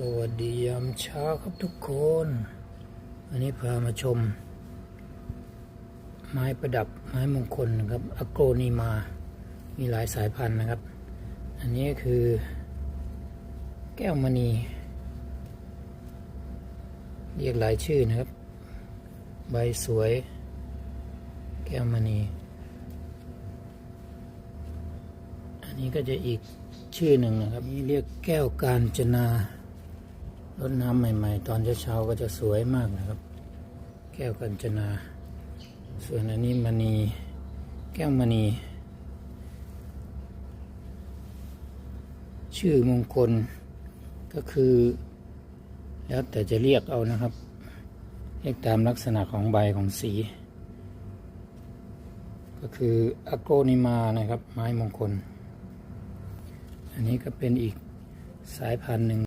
สวัสดียามเช้าครับทุกคน อันนี้พามาชม ไม้ประดับไม้มงคลนะครับอโกนีมา มีหลายสายพันธุ์นะครับ อันนี้คือ แก้วมณีเรียกหลายชื่อนะครับ ใบสวย แก้วมณี อันนี้ก็จะอีกชื่อหนึ่งนะครับ นี่เรียกแก้วกาญจนา รดน้ำใหม่ ๆ ตอนเช้าๆก็จะสวยมากนะครับ แก้วกาญจนา ส่วนอันนี้มณีแก้วมณี ชื่อมงคลก็คือ แล้วแต่จะเรียกเอานะครับ เรียกตามลักษณะของใบของสี ก็คืออโกนิมานะครับ ไม้มงคล อันนี้ก็เป็นอีกสายพันธุ์หนึ่ง